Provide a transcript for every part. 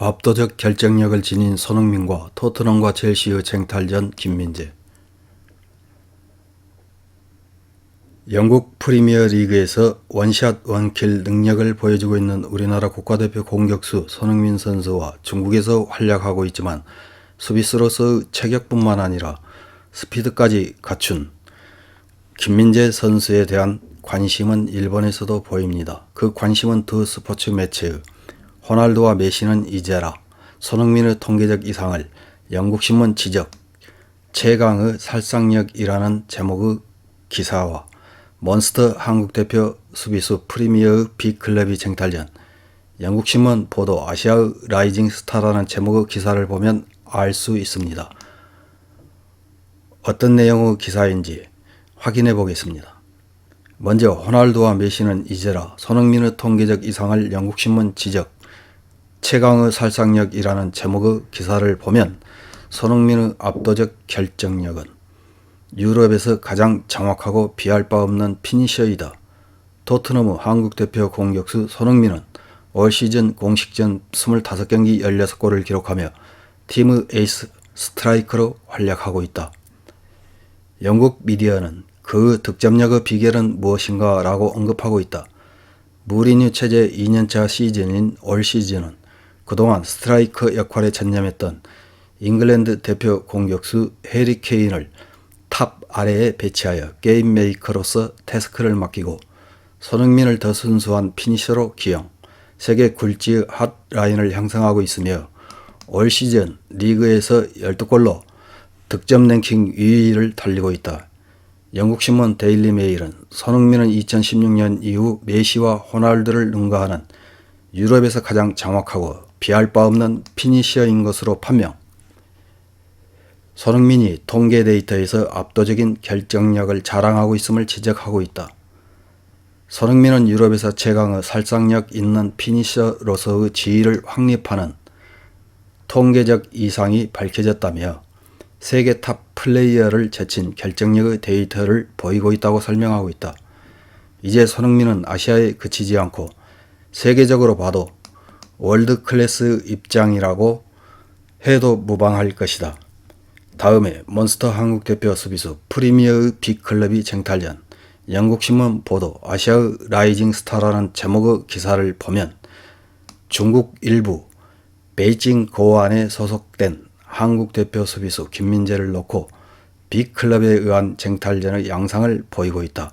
압도적 결정력을 지닌 손흥민과 토트넘과 첼시의 쟁탈전 김민재 영국 프리미어 리그에서 원샷 원킬 능력을 보여주고 있는 우리나라 국가대표 공격수 손흥민 선수와 중국에서 활약하고 있지만 수비수로서의 체격뿐만 아니라 스피드까지 갖춘 김민재 선수에 대한 관심은 일본에서도 보입니다. 그 관심은 두 스포츠 매체의 호날두와 메시는 이제라, 손흥민의 통계적 이상을 영국신문 지적, 최강의 살상력이라는 제목의 기사와 몬스터 한국 대표 수비수 프리미어의 빅클럽이 쟁탈전, 영국신문 보도 아시아의 라이징 스타라는 제목의 기사를 보면 알 수 있습니다. 어떤 내용의 기사인지 확인해 보겠습니다. 먼저 호날두와 메시는 이제라, 손흥민의 통계적 이상을 영국신문 지적, 최강의 살상력이라는 제목의 기사를 보면 손흥민의 압도적 결정력은 유럽에서 가장 정확하고 비할 바 없는 피니셔이다. 토트넘의 한국 대표 공격수 손흥민은 올 시즌 공식전 25경기 16골을 기록하며 팀의 에이스 스트라이커로 활약하고 있다. 영국 미디어는 그 득점력의 비결은 무엇인가 라고 언급하고 있다. 무리뉴 체제 2년차 시즌인 올 시즌은 그동안 스트라이커 역할에 전념했던 잉글랜드 대표 공격수 해리 케인을 탑 아래에 배치하여 게임 메이커로서 태스크를 맡기고 손흥민을 더 순수한 피니셔로 기용, 세계 굴지의 핫 라인을 형성하고 있으며 올 시즌 리그에서 12골로 득점 랭킹 2위를 달리고 있다. 영국 신문 데일리 메일은 손흥민은 2016년 이후 메시와 호날두를 능가하는 유럽에서 가장 정확하고 비할 바 없는 피니셔인 것으로 판명. 손흥민이 통계 데이터에서 압도적인 결정력을 자랑하고 있음을 지적하고 있다. 손흥민은 유럽에서 최강의 살상력 있는 피니셔로서의 지위를 확립하는 통계적 이상이 밝혀졌다며 세계 탑 플레이어를 제친 결정력의 데이터를 보이고 있다고 설명하고 있다. 이제 손흥민은 아시아에 그치지 않고 세계적으로 봐도 월드 클래스 입장이라고 해도 무방할 것이다. 다음에 몬스터 한국 대표 수비수 프리미어의 빅클럽이 쟁탈전 영국신문 보도 아시아의 라이징 스타라는 제목의 기사를 보면 중국 일부 베이징 고안에 소속된 한국 대표 수비수 김민재를 놓고 빅클럽에 의한 쟁탈전의 양상을 보이고 있다.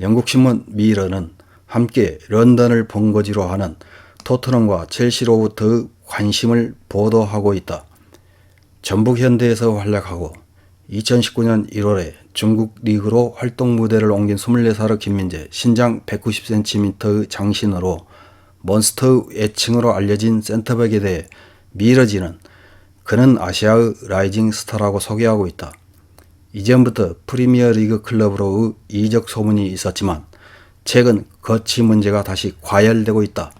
영국신문 미러는 함께 런던을 본거지로 하는 토트넘과 첼시로부터의 관심을 보도하고 있다. 전북 현대에서 활약하고 2019년 1월에 중국 리그로 활동 무대를 옮긴 24살의 김민재, 신장 190cm의 장신으로 몬스터의 애칭으로 알려진 센터백에 대해 미러지는 그는 아시아의 라이징 스타라고 소개하고 있다. 이전부터 프리미어 리그 클럽으로의 이적 소문이 있었지만 최근 거치 문제가 다시 과열되고 있다.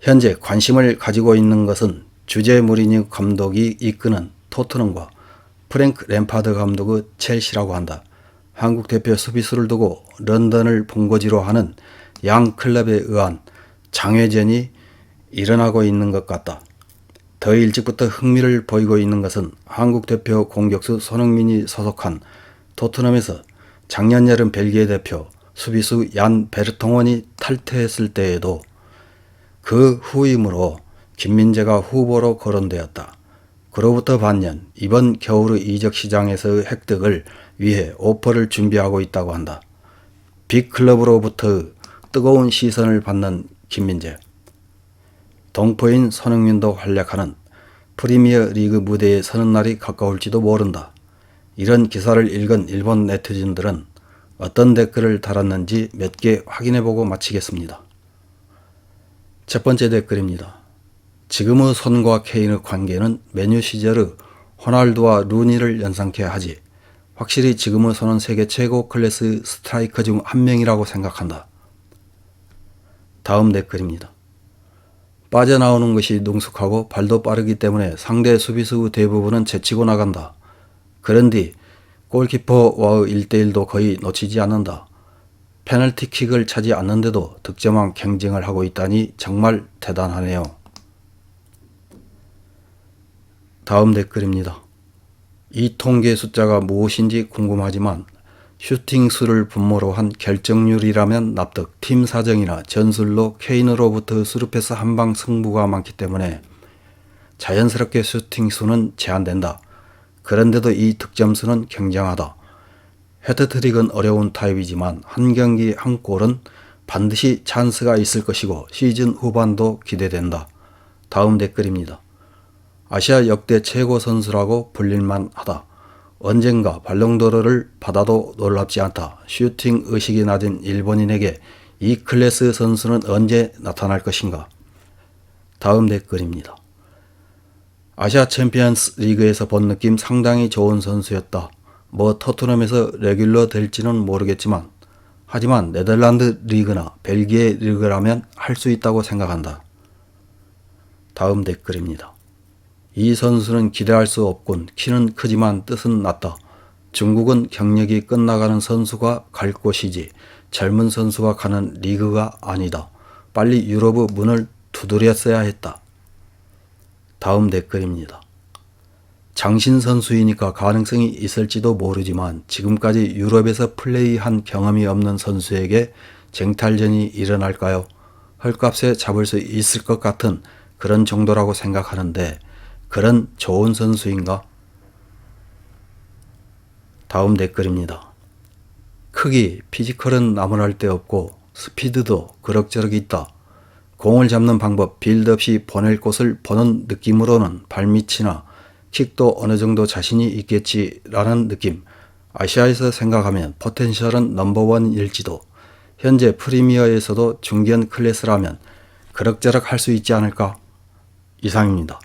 현재 관심을 가지고 있는 것은 주제 무리뉴 감독이 이끄는 토트넘과 프랭크 램파드 감독의 첼시라고 한다. 한국 대표 수비수를 두고 런던을 본거지로 하는 양 클럽에 의한 장외전이 일어나고 있는 것 같다. 더 일찍부터 흥미를 보이고 있는 것은 한국 대표 공격수 손흥민이 소속한 토트넘에서 작년 여름 벨기에 대표 수비수 얀 베르통원이 탈퇴했을 때에도 그 후임으로 김민재가 후보로 거론되었다. 그로부터 반년 이번 겨울의 이적 시장에서의 획득을 위해 오퍼를 준비하고 있다고 한다. 빅클럽으로부터 뜨거운 시선을 받는 김민재. 동포인 손흥민도 활약하는 프리미어 리그 무대에 서는 날이 가까울지도 모른다. 이런 기사를 읽은 일본 네티즌들은 어떤 댓글을 달았는지 몇 개 확인해보고 마치겠습니다. 첫 번째 댓글입니다. 지금의 손과 케인의 관계는 메뉴 시절의 호날두와 루니를 연상케 하지 확실히 지금의 손은 세계 최고 클래스 스트라이커 중 한 명이라고 생각한다. 다음 댓글입니다. 빠져나오는 것이 능숙하고 발도 빠르기 때문에 상대 수비수 대부분은 제치고 나간다. 그런 뒤 골키퍼와의 1대1도 거의 놓치지 않는다. 페널티킥을 차지 않는데도 득점왕 경쟁을 하고 있다니 정말 대단하네요. 다음 댓글입니다. 이 통계 숫자가 무엇인지 궁금하지만 슈팅 수를 분모로 한 결정률이라면 납득, 팀 사정이나 전술로 케인으로부터 수루패스 한방 승부가 많기 때문에 자연스럽게 슈팅 수는 제한된다. 그런데도 이 득점 수는 굉장하다. 헤드트릭은 어려운 타입이지만 한 경기 한 골은 반드시 찬스가 있을 것이고 시즌 후반도 기대된다. 다음 댓글입니다. 아시아 역대 최고 선수라고 불릴만 하다. 언젠가 발롱도르를 받아도 놀랍지 않다. 슈팅 의식이 낮은 일본인에게 이 클래스 선수는 언제 나타날 것인가? 다음 댓글입니다. 아시아 챔피언스 리그에서 본 느낌 상당히 좋은 선수였다. 뭐 토트넘에서 레귤러 될지는 모르겠지만 하지만 네덜란드 리그나 벨기에 리그라면 할 수 있다고 생각한다. 다음 댓글입니다. 이 선수는 기대할 수 없군. 키는 크지만 뜻은 낮다. 중국은 경력이 끝나가는 선수가 갈 곳이지 젊은 선수가 가는 리그가 아니다. 빨리 유럽의 문을 두드렸어야 했다. 다음 댓글입니다. 장신 선수이니까 가능성이 있을지도 모르지만 지금까지 유럽에서 플레이한 경험이 없는 선수에게 쟁탈전이 일어날까요? 헐값에 잡을 수 있을 것 같은 그런 정도라고 생각하는데 그런 좋은 선수인가? 다음 댓글입니다. 크기, 피지컬은 나무랄 데 없고 스피드도 그럭저럭 있다. 공을 잡는 방법, 빌드 없이 보낼 곳을 보는 느낌으로는 발밑이나 킥도 어느 정도 자신이 있겠지라는 느낌. 아시아에서 생각하면 포텐셜은 넘버원일지도 현재 프리미어에서도 중견 클래스라면 그럭저럭 할 수 있지 않을까? 이상입니다.